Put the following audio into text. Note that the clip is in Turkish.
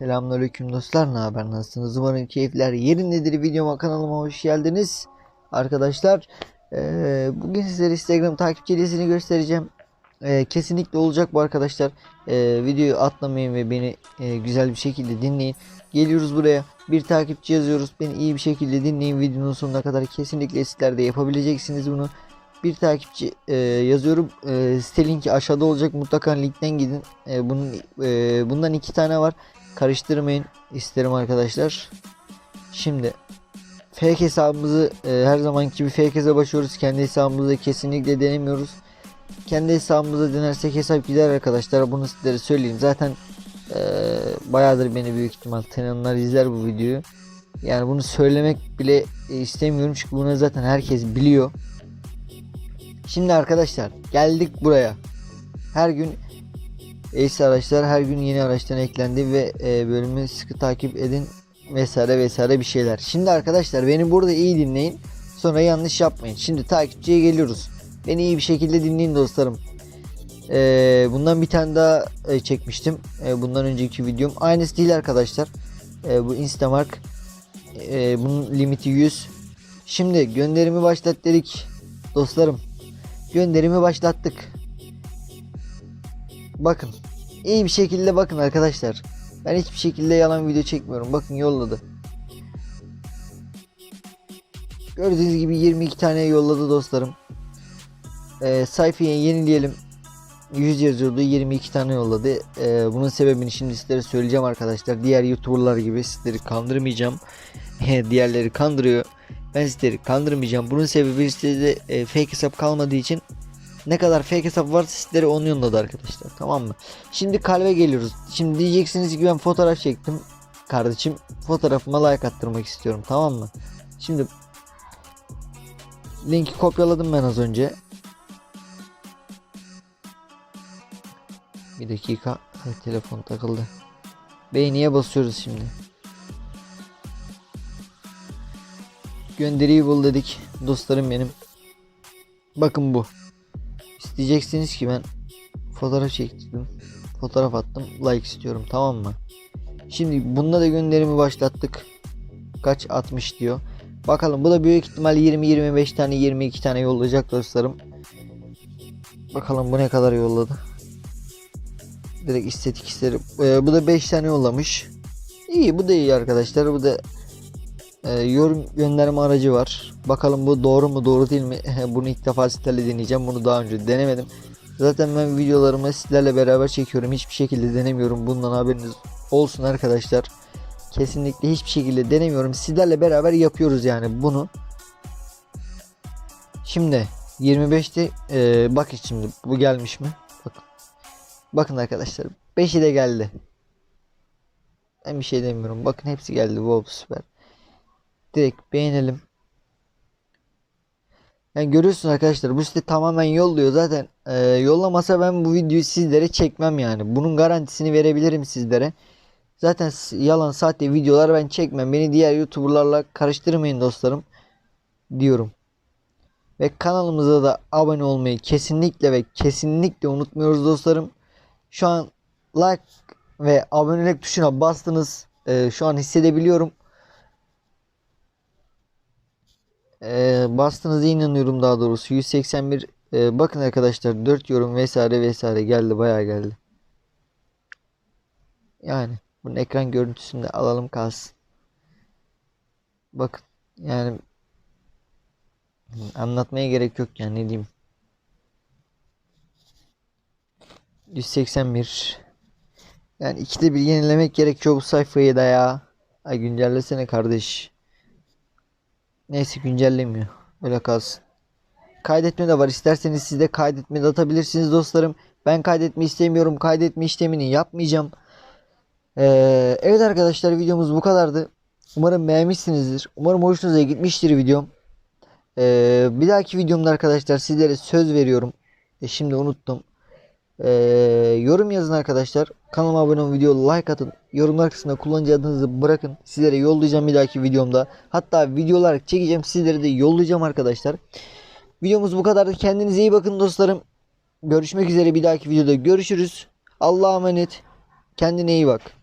Selamünaleyküm dostlar. Ne haber? Nasılsınız? Umarım keyifler yerindedir. Videoma kanalıma hoş geldiniz. Arkadaşlar eee, bugün sizlere Instagram takipçi listesini göstereceğim. Eee, kesinlikle olacak bu arkadaşlar. Eee, videoyu atlamayın ve beni eee, güzel bir şekilde dinleyin. Geliyoruz buraya. Bir takipçi yazıyoruz. Beni iyi bir şekilde dinleyin. Videonun sonuna kadar kesinlikle sizler de yapabileceksiniz bunu. Bir takipçi eee, yazıyorum. Eee site linki aşağıda olacak. Mutlaka linkten gidin. Eee, bunun eee, bundan iki tane var. Karıştırmayın isterim arkadaşlar. Şimdi fake hesabımızı e, her zamanki gibi fake başlıyoruz. Kendi hesabımızı kesinlikle denemiyoruz. Kendi hesabımızı denersek hesap gider arkadaşlar. Bunu sizlere söyleyeyim. Zaten e, bayağıdır beni büyük ihtimal tanıyanlar izler bu videoyu. Yani bunu söylemek bile istemiyorum çünkü bunu zaten herkes biliyor. Şimdi arkadaşlar geldik buraya. Her gün Ace araçlar her gün yeni araçtan eklendi ve e, bölümü sıkı takip edin vesaire vesaire bir şeyler. Şimdi arkadaşlar beni burada iyi dinleyin. Sonra yanlış yapmayın. Şimdi takipçiye geliyoruz. Beni iyi bir şekilde dinleyin dostlarım. E, bundan bir tane daha e, çekmiştim. E, bundan önceki videom. Aynısı değil arkadaşlar. E, bu Instamark. E, bunun limiti 100. Şimdi gönderimi başlat dedik. Dostlarım. Gönderimi başlattık. Bakın. iyi bir şekilde bakın arkadaşlar. Ben hiçbir şekilde yalan video çekmiyorum. Bakın yolladı. Gördüğünüz gibi 22 tane yolladı dostlarım. Ee, sayfayı yenileyelim. 100 yazıyordu 22 tane yolladı. Ee, bunun sebebini şimdi sizlere söyleyeceğim arkadaşlar. Diğer youtuberlar gibi sizleri kandırmayacağım. Diğerleri kandırıyor. Ben sizleri kandırmayacağım. Bunun sebebi sizde e, fake hesap kalmadığı için ne kadar fake hesap varsa sizlere onu yolladı arkadaşlar tamam mı? Şimdi kalbe geliyoruz. Şimdi diyeceksiniz ki ben fotoğraf çektim. Kardeşim fotoğrafıma like attırmak istiyorum tamam mı? Şimdi linki kopyaladım ben az önce. Bir dakika Ay, telefon takıldı. Beğeniye basıyoruz şimdi. Gönderiyi bul dedik dostlarım benim. Bakın bu. İsteyeceksiniz ki ben fotoğraf çektim. Fotoğraf attım. Like istiyorum tamam mı? Şimdi bunda da gönderimi başlattık. Kaç 60 diyor. Bakalım bu da büyük ihtimal 20-25 tane 22 tane yollayacak dostlarım. Bakalım bu ne kadar yolladı. Direkt istedik isterim. Ee, bu da 5 tane yollamış. İyi bu da iyi arkadaşlar. Bu da e, yorum gönderme aracı var. Bakalım bu doğru mu doğru değil mi? Bunu ilk defa sizlerle deneyeceğim. Bunu daha önce denemedim. Zaten ben videolarımı sizlerle beraber çekiyorum. Hiçbir şekilde denemiyorum. Bundan haberiniz olsun arkadaşlar. Kesinlikle hiçbir şekilde denemiyorum. Sizlerle beraber yapıyoruz yani bunu. Şimdi 25'te e, bakın şimdi bu gelmiş mi? Bakın. Bakın arkadaşlar 5'i de geldi. Ben bir şey demiyorum. Bakın hepsi geldi. Wow süper direkt beğenelim. Yani görüyorsunuz arkadaşlar bu site tamamen yolluyor. Zaten e, yollamasa ben bu videoyu sizlere çekmem yani. Bunun garantisini verebilirim sizlere. Zaten yalan sahte videolar ben çekmem. Beni diğer youtuberlarla karıştırmayın dostlarım diyorum. Ve kanalımıza da abone olmayı kesinlikle ve kesinlikle unutmuyoruz dostlarım. Şu an like ve abonelik tuşuna bastınız. E, şu an hissedebiliyorum e, bastığınıza inanıyorum daha doğrusu. 181 e, bakın arkadaşlar 4 yorum vesaire vesaire geldi bayağı geldi. Yani bunun ekran görüntüsünü de alalım kalsın. Bakın yani anlatmaya gerek yok yani ne diyeyim. 181 yani ikide bir yenilemek gerekiyor bu sayfayı da ya. Ay güncellesene kardeş Neyse güncellemiyor. Öyle kalsın. Kaydetme de var. İsterseniz siz de kaydetme de atabilirsiniz dostlarım. Ben kaydetme istemiyorum. Kaydetme işlemini yapmayacağım. Ee, evet arkadaşlar videomuz bu kadardı. Umarım beğenmişsinizdir. Umarım hoşunuza gitmiştir videom. Ee, bir dahaki videomda arkadaşlar sizlere söz veriyorum. E, şimdi unuttum. Ee, yorum yazın arkadaşlar. Kanalıma abone olun, video like atın. Yorumlar kısmına kullanıcı adınızı bırakın. Sizlere yollayacağım bir dahaki videomda. Hatta videolar çekeceğim. Sizlere de yollayacağım arkadaşlar. Videomuz bu kadardı. Kendinize iyi bakın dostlarım. Görüşmek üzere bir dahaki videoda görüşürüz. Allah'a emanet. Kendine iyi bak.